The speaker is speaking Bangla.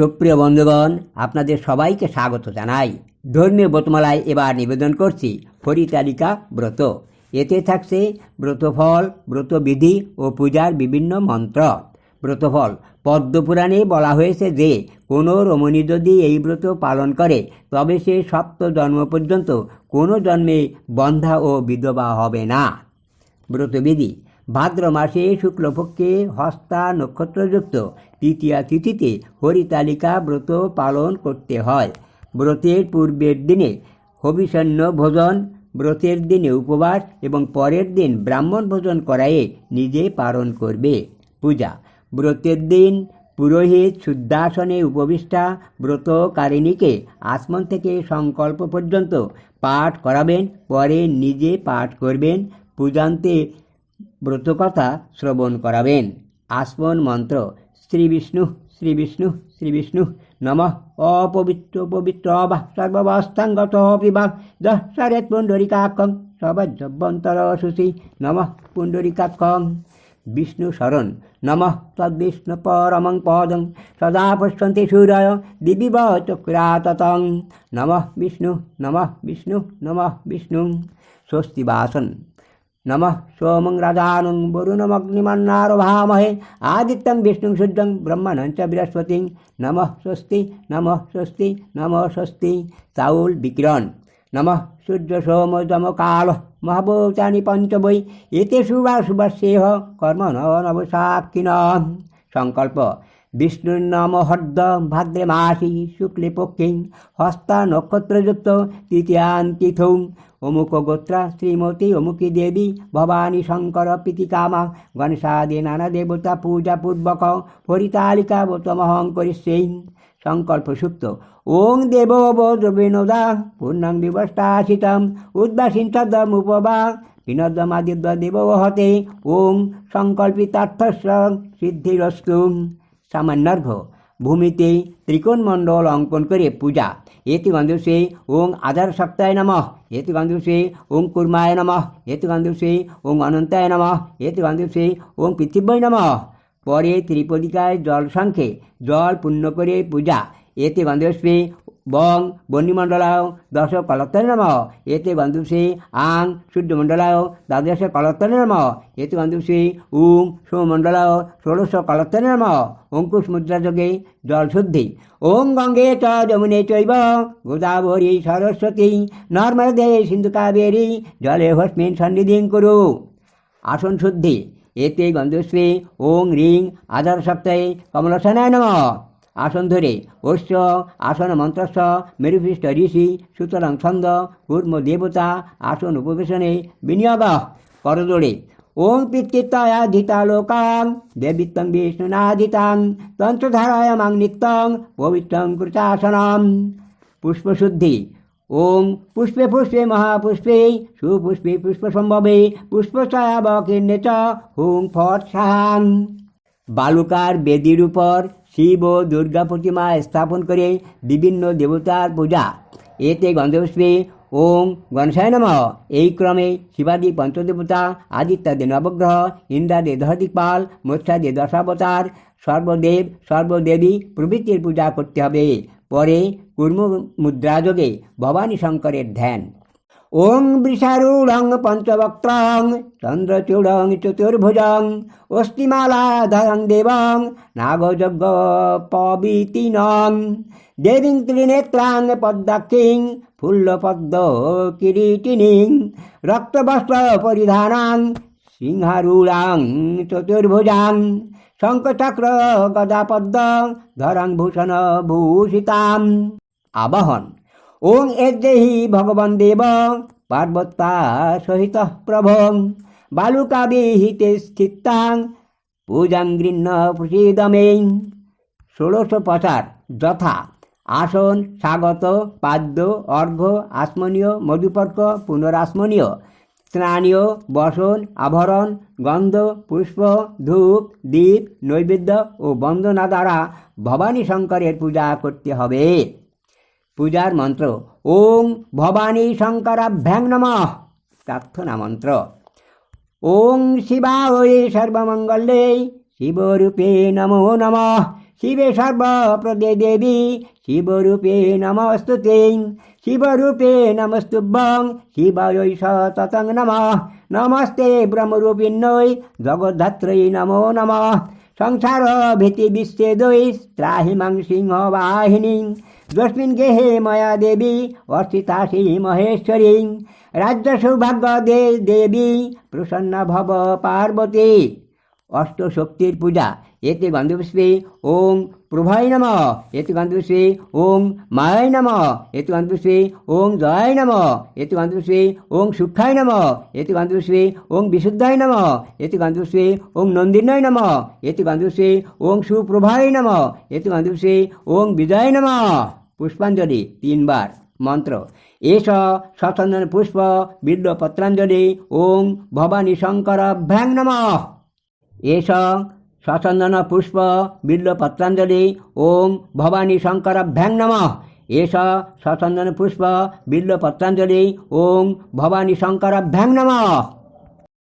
সুপ্রিয় বন্ধুগণ, আপনাদের সবাইকে স্বাগত জানাই। ধর্মীয় ব্রতমালায় এবার নিবেদন করছি হরিতালিকা ব্রত। এতে থাকছে ব্রতফল, ব্রতবিধি ও পূজার বিভিন্ন মন্ত্র। ব্রতফল, পদ্মপুরাণে বলা হয়েছে যে, কোনো রমণী যদি এই ব্রত পালন করে, তবে সে সপ্ত জন্ম পর্যন্ত কোনো জন্মে বন্ধা ও বিধবা হবে না। ব্রতবিধি ভাদ্র মাসে শুক্লপক্ষে হস্তা নক্ষত্রযুক্ত তৃতীয়া তিথিতে হরিতালিকা ব্রত পালন করতে হয়। ব্রতের পূর্বের দিনে হবিষণ্য ভোজন, ব্রতের দিনে উপবাস এবং পরের দিন ব্রাহ্মণ ভোজন করায়ে নিজে পালন করবে। পূজা, ব্রতের দিন পুরোহিত শুদ্ধাসনে উপবিষ্টা ব্রতকারিণীকে আসমন থেকে সংকল্প পর্যন্ত পাঠ করাবেন, পরে নিজে পাঠ করবেন। পূজান্তে ব্রতকথা শ্রবণ করাবেন। আসমন মন্ত্র, শ্রী বিষ্ণু শ্রী বিষ্ণু শ্রী বিষ্ণু, নম অপবিত্র পবিত্র বা সর্ববস্থাঙ্গত পিবা দশারেত পুণ্ডরিকাক্ষং সবজ্জব্যন্তর সুশী নম পুণ্ডরিকাক্ষং। বিষ্ণু শরণ, নম তদ্বিষ্ণু পরমং পদং, সদা পশ্যন্তি সূর্য দিবিব চক্রাততং নম বিষ্ণু নম বিষ্ণু নম বিষ্ণু। স্বস্তি সোমং রাজানং বরুণমগ্নিমন্নারো ভামহে আদিত্যং বিষ্ণুং সূর্যং ব্রহ্মণং চ বৃহস্পতিং নমঃ স্বস্তি নমঃ স্বস্তি নমঃ স্বস্তি চাউল বিকিরণ নমঃ সূর্য সোম যম কাল মহাভূতানি পঞ্চ বৈ এতে শুভা শুভস্যেহ কর্ম নবসাক্ষিণ সংকল্প বিষ্ণুর নাম হর্দ ভাদ্রে মাসি শুক্লে পক্ষে হস্তা নক্ষত্রযুক্ত তৃতীয়ান্তিথৌ অমুক গোত্রা শ্রীমতী, অমুকী দেবী, ভবানী শঙ্কর প্রীতিকামা গণেশাদি নানা দেবতা পূজা পূর্বক হরিতালিকা ব্রতমহং করিষ্যেই সংকল্প সুপ্ত। ওং দেব বিনোদা পূর্ণং বিবস্তাশিতম উদ্বাসীন উপবা বিনোদমাদিদ্য দেব হতে ওং সংকল্পিতার্থস্য সিদ্ধিরস্তু। সামান্যার্ঘ ভূমিতে ত্রিকোণমণ্ডল অঙ্কন করে পূজা। এতি গন্ধুষে ওং আধার সপ্তাহে নম। এতি গন্ধুষে ওং কুর্মায় নম। এতি গন্ধুষে ওং অনন্তায় নম। এতি গন্ধুষে ওং পৃথিবী নম। পরে ত্রিপদিকায় জল সংখ্যে জল পূর্ণ করে পূজা। এতে গন্ধুষে বং বন্যমণ্ডলায় দশ কলত্তর নম। এতে গন্ধুষে আং সূর্যমণ্ডলায় দ্বাদশ কলত্তর নম। এতে গন্ধুষে উং সৌমণ্ডলায় ষোড়শ কলত্তর নম। অঙ্কুশ মুদ্রা যোগে জল শুদ্ধি। ওং গঙ্গে চ যমুনে চৈব গোদাবরী সরস্বতী নর্মদে সিন্ধু কাবেরী জলে হস্মিন সন্নিধিং কুরু। আসন শুদ্ধি। এতে গন্ধশ্রী ওং রিং আধার সপ্তাহে কমলসনায় নম। আসন ধরে অশ্ব আসন মন্ত্রস্ব মেরুপৃষ্ঠ ঋষি, সুতরাং ছন্দ, কূর্ম, দেবতা, আসন উপবেশনে বিনিয়োগ। করদোড়ে ওং পিতৃত্বয়াধিতা লোকাং, দেবিত্বং বিষ্ণুনাধিতাং তন্ত্রধারায়মাং নিত্যং, পবিত্রং কৃতাসনম। পুষ্পশুদ্ধি। ওং পুষ্পে পুষ্পে মহাপুষ্পে, সুপুষ্পে পুষ্পসম্ভবে পুষ্পছায়াবকীর্ণে চ, হুং ফট সাহাং। বালুকার বেদির উপর শিব ও দুর্গা প্রতিমা স্থাপন করে বিভিন্ন দেবতার পূজা। এতে গন্ধপুষ্পে ওং গণেশায় নম। এই ক্রমে শিবাদি পঞ্চদেবতা আদিত্যাদি নবগ্রহ ইন্দ্রাদি দশদিকপাল মৎস্যাদি দশাবতার, সর্বদেব, সর্বদেবী প্রভৃতির পূজা করতে হবে। পরে কুর্ম মুদ্রাযোগে ভবানী শঙ্করের ধ্যান। ওং বৃষারূঢ়ং পঞ্চবক্ত্রং চন্দ্রচূড়ং চতুর্ভুজং অস্তিমালাধরং দেবং নাগযজ্ঞ পবিতিনং দেবীং ত্রিনেত্রাং পদ্মাক্ষিং ফুল্লপদ্ম কিরীটিনীং রক্তবস্ত্র পরিধানাং সিংহারূঢ়াং চতুর্ভুজাং শঙ্খচক্র গদাপদ্ম ধরাং ভূষণ ভূষিতাম আবাহন। ওং এদেহি ভগবান দেব পার্বত্যা সহিত প্রভং বালুকাবিহিতে স্থিতাং পূজাং গৃহ্ণ প্রসিদমে। ষোড়শ প্রচার যথা, আসন, স্বাগত, পাদ্য, অর্ঘ্য, আসমনীয়, মধুপর্ক, পুনরাসমনীয়। স্নানীয়, বসন, আভরণ, গন্ধ, পুষ্প, ধূপ দ্বীপ নৈবেদ্য ও বন্দনা দ্বারা ভবানী শঙ্করের পূজা করতে হবে। পূজার মন্ত্র। ওং ভবানী শঙ্করাভ্যাং নম। প্রার্থনা মন্ত্র। ওং শিবায় সর্বমঙ্গলে শিবরূপে নমো নম। শিবে সর্বপ্রদে দেবী শিবরূপে নমস্তুতে। শিবরূপে নমস্তুভ্যং শিবায় সততং নমঃ। নমস্তে ব্রহ্মরূপিণ্যৈ জগদ্ধাত্রৈ নমো নমঃ। সংসার ভীতি বিচ্ছেদৈ ত্রাহিমাং সিংহ বাহিনী। যস্মিন গেহে ময়া দেবী অর্চিতাসী মহেশ্বরী। রাজ্য সৌভাগ্য দে দেবী প্রসন্ন ভব পার্বতী। অষ্টশক্তির পূজা। এতে গন্ধপুষ্পে ওং প্রভাই নম। এতে গন্ধপুষ্পে ওং মায় নম। এতে গন্ধপুষ্পে ওং জয় নম। এতে গন্ধপুষ্পে ওং সুখায় নম। এতে গন্ধপুষ্পে ওং বিশুদ্ধায় নম। এতে গন্ধপুষ্পে ওং নন্দিনয় নম। এতে গন্ধপুষ্পে ওং সুপ্রভায় নম। এতে গন্ধপুষ্পে ওং বিজয় নম। পুষ্পাঞ্জলি তিনবার। মন্ত্র। এষ সচন্দন পুষ্প বিল্ল পত্রাঞ্জলি ওং ভবানী শঙ্কর ভ্যাং নমঃ। এষ সচন্দন পুষ্প বিল্ল পত্রাঞ্জলি ওং ভবানী শঙ্কর ভ্যাং নম। এষ সচন্দন পুষ্প বিল্ল পত্রাঞ্জলি ওং ভবানী শঙ্কর নম।